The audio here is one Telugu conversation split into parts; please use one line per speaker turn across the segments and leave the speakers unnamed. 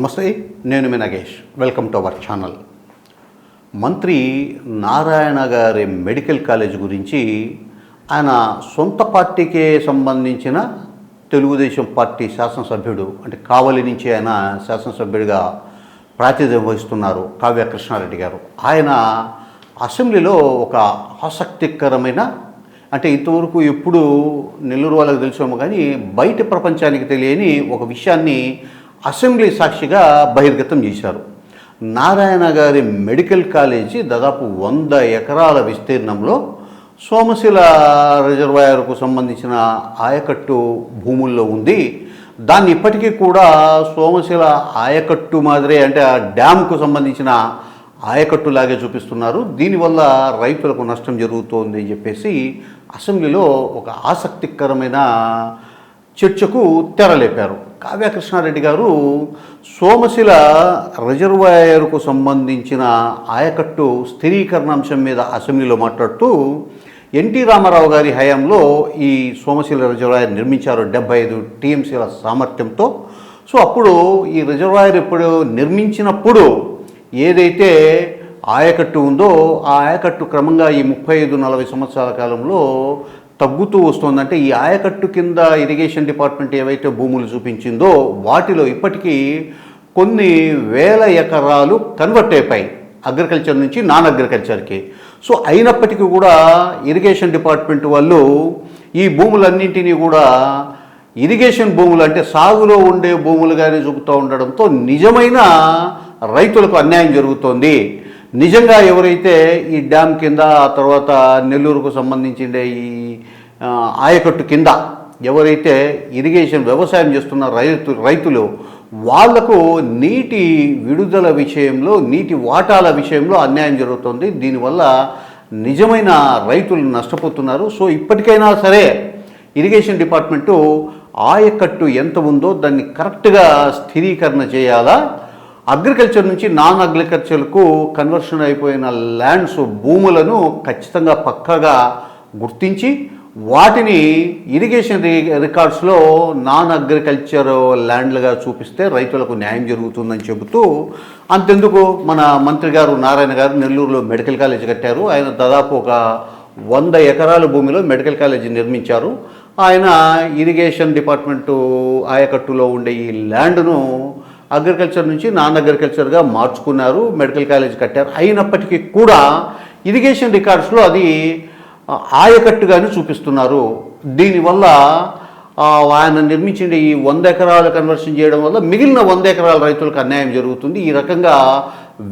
నమస్తే నేను మీ Nagesh. Welcome to our channel మంత్రి నారాయణ గారి మెడికల్ కాలేజ్ గురించి ఆయన సొంత పార్టీకే సంబంధించిన తెలుగుదేశం పార్టీ శాసనసభ్యుడు అంటే కావలి నుంచి ఆయన శాసనసభ్యుడిగా ప్రాతినిధ్యం వహిస్తున్నారు కావ్య కృష్ణారెడ్డి గారు. ఆయన అసెంబ్లీలో ఒక ఆసక్తికరమైన అంటే ఇంతవరకు ఎప్పుడు నెల్లూరు వాళ్ళకి తెలిసామో కానీ బయట ప్రపంచానికి తెలియని ఒక విషయాన్ని అసెంబ్లీ సాక్షిగా బహిర్గతం చేశారు. నారాయణ గారి మెడికల్ కాలేజీ దాదాపు వంద ఎకరాల విస్తీర్ణంలో సోమశిల రిజర్వాయర్కు సంబంధించిన ఆయకట్టు భూముల్లో ఉంది. దాన్ని ఇప్పటికీ కూడా సోమశిల ఆయకట్టు మాదిరే అంటే ఆ డ్యామ్కు సంబంధించిన ఆయకట్టులాగే చూపిస్తున్నారు. దీనివల్ల రైతులకు నష్టం జరుగుతోంది అని చెప్పేసి అసెంబ్లీలో ఒక ఆసక్తికరమైన చర్చకు తెరలేపారు. కావ్యకృష్ణారెడ్డి గారు సోమశిల రిజర్వాయర్కు సంబంధించిన ఆయకట్టు స్థిరీకరణ అంశం మీద అసెంబ్లీలో మాట్లాడుతూ ఎన్టీ రామారావు గారి హయాంలో ఈ సోమశిల రిజర్వాయర్ నిర్మించారు డెబ్బై ఐదు టీఎంసీల సామర్థ్యంతో. సో అప్పుడు ఈ రిజర్వాయర్ ఇప్పుడు నిర్మించినప్పుడు ఏదైతే ఆయకట్టు ఉందో ఆ ఆయకట్టు క్రమంగా ఈ ముప్పై ఐదు నలభై సంవత్సరాల కాలంలో తగ్గుతూ వస్తుందంటే ఈ ఆయకట్టు కింద ఇరిగేషన్ డిపార్ట్మెంట్ ఏవైతే భూములు చూపించిందో వాటిలో ఇప్పటికీ కొన్ని వేల ఎకరాలు కన్వర్ట్ అయిపోయి అగ్రికల్చర్ నుంచి నాన్ అగ్రికల్చర్కి. సో అయినప్పటికీ కూడా ఇరిగేషన్ డిపార్ట్మెంట్ వాళ్ళు ఈ భూములన్నింటినీ కూడా ఇరిగేషన్ భూములు అంటే సాగులో ఉండే భూములుగానే చూపుతూ ఉండడంతో నిజమైన రైతులకు అన్యాయం జరుగుతోంది. నిజంగా ఎవరైతే ఈ డ్యామ్ కింద ఆ తర్వాత నెల్లూరుకు సంబంధించిన ఈ ఆయకట్టు కింద ఎవరైతే ఇరిగేషన్ వ్యవసాయం చేస్తున్న రైతు రైతులు వాళ్ళకు నీటి విడుదల విషయంలో నీటి వాటాల విషయంలో అన్యాయం జరుగుతుంది. దీనివల్ల నిజమైన రైతులు నష్టపోతున్నారు. సో ఇప్పటికైనా సరే ఇరిగేషన్ డిపార్ట్మెంటు ఆయకట్టు ఎంత ఉందో దాన్ని కరెక్ట్గా స్థిరీకరణ చేయాలా? అగ్రికల్చర్ నుంచి నాన్ అగ్రికల్చర్కు కన్వర్షన్ అయిపోయిన ల్యాండ్స్ భూములను ఖచ్చితంగా పక్కగా గుర్తించి వాటిని ఇరిగేషన్ రికార్డ్స్లో నాన్ అగ్రికల్చర్ ల్యాండ్లుగా చూపిస్తే రైతులకు న్యాయం జరుగుతుందని చెబుతూ అంతెందుకు మన మంత్రి గారు నారాయణ గారు నెల్లూరులో మెడికల్ కాలేజ్ కట్టారు. ఆయన దాదాపు ఒక వంద ఎకరాల భూమిలో మెడికల్ కాలేజీ నిర్మించారు. ఆయన ఇరిగేషన్ డిపార్ట్మెంటు ఆయకట్టులో ఉండే ఈ ల్యాండ్ను అగ్రికల్చర్ నుంచి నాన్ అగ్రికల్చర్గా మార్చుకున్నారు మెడికల్ కాలేజ్ కట్టారు. అయినప్పటికీ కూడా ఇరిగేషన్ రికార్డ్స్లో అది ఆయకట్టుగానే చూపిస్తున్నారు. దీనివల్ల ఆయన నిర్మించిన ఈ వంద ఎకరాలు కన్వర్షన్ చేయడం వల్ల మిగిలిన వంద ఎకరాల రైతులకు అన్యాయం జరుగుతుంది. ఈ రకంగా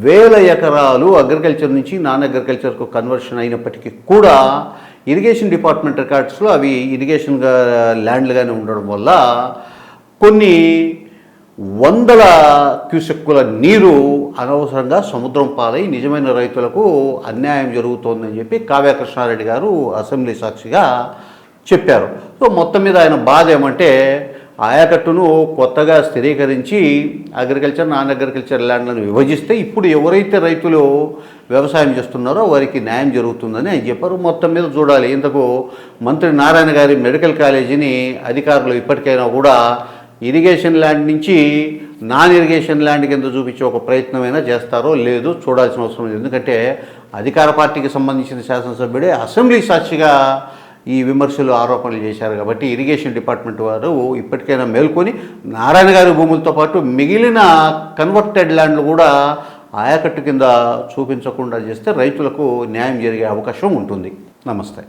వేల ఎకరాలు అగ్రికల్చర్ నుంచి నాన్ అగ్రికల్చర్కు కన్వర్షన్ అయినప్పటికీ కూడా ఇరిగేషన్ డిపార్ట్మెంట్ రికార్డ్స్లో అవి ఇరిగేషన్గా ల్యాండ్లుగానే ఉండడం వల్ల కొన్ని వందల క్యూసెక్కుల నీరు అనవసరంగా సముద్రం పాలై నిజమైన రైతులకు అన్యాయం జరుగుతోందని చెప్పి కావ్యకృష్ణారెడ్డి గారు అసెంబ్లీ సాక్షిగా చెప్పారు. సో మొత్తం మీద ఆయన బాధ ఏమంటే ఆయకట్టును కొత్తగా స్థిరీకరించి అగ్రికల్చర్ నాన్ అగ్రికల్చర్ ల్యాండ్లను విభజిస్తే ఇప్పుడు ఎవరైతే రైతులు వ్యవసాయం చేస్తున్నారో వారికి న్యాయం జరుగుతుందని ఆయన చెప్పారు. మొత్తం మీద చూడాలి. ఇంతకు మంత్రి నారాయణ గారి మెడికల్ కాలేజీని అధికారులు ఇప్పటికైనా కూడా ఇరిగేషన్ ల్యాండ్ నుంచి నాన్ ఇరిగేషన్ ల్యాండ్ కింద చూపించే ఒక ప్రయత్నమైనా చేస్తారో లేదు చూడాల్సిన అవసరం లేదు. ఎందుకంటే అధికార పార్టీకి సంబంధించిన శాసనసభ్యుడే అసెంబ్లీ సాక్షిగా ఈ విమర్శలు ఆరోపణలు చేశారు కాబట్టి ఇరిగేషన్ డిపార్ట్మెంట్ వారు ఇప్పటికైనా మేల్కొని నారాయణ గారి భూములతో పాటు మిగిలిన కన్వర్టెడ్ ల్యాండ్లు కూడా ఆయకట్టు కింద చూపించకుండా చేస్తే రైతులకు న్యాయం జరిగే అవకాశం ఉంటుంది. నమస్తే.